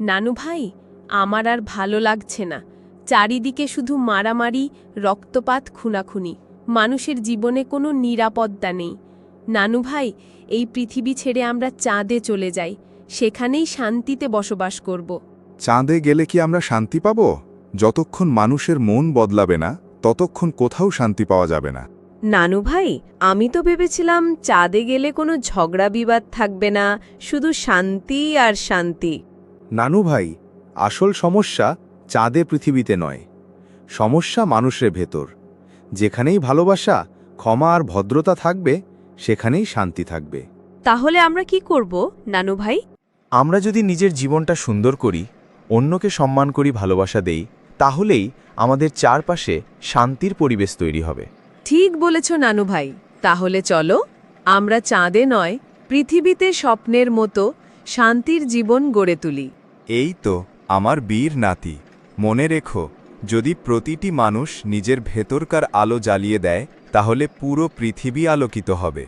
নানু ভাই আমার আর ভালো লাগছে না। চারিদিকে শুধু মারামারি রক্তপাত খুনাখুনি। মানুষের জীবনে কোনো নিরাপত্তা নেই। নানু ভাই এই পৃথিবী ছেড়ে আমরা চাঁদে চলে যাই। সেখানেই শান্তিতে বসবাস করব। চাঁদে গেলে কি আমরা শান্তি পাব? যতক্ষণ মানুষের মন বদলাবে না ততক্ষণ কোথাও শান্তি পাওয়া যাবে না। নানু ভাই আমি তো ভেবেছিলাম চাঁদে গেলে কোনো ঝগড়া বিবাদ থাকবে না শুধু শান্তি আর শান্তি। নানু ভাই আসল সমস্যা চাঁদে পৃথিবীতে নয়। সমস্যা মানুষের ভেতর। যেখানেই ভালোবাসা ক্ষমা আর ভদ্রতা থাকবে সেখানেই শান্তি থাকবে। তাহলে আমরা কি করব নানু ভাই? আমরা যদি নিজের জীবনটা সুন্দর করি অন্যকে সম্মান করি ভালোবাসা দেই তাহলেই আমাদের চারপাশে শান্তির পরিবেশ তৈরি হবে। ঠিক বলেছ নানু ভাই। তাহলে চলো আমরা চাঁদে নয় পৃথিবীতে স্বপ্নের মতো শান্তির জীবন গড়ে তুলি। এই তো আমার বীর নাতি। মনে রেখো, যদি প্রতিটি মানুষ নিজের ভেতরকার আলো জ্বালিয়ে দেয়, তাহলে পুরো পৃথিবী আলোকিত হবে।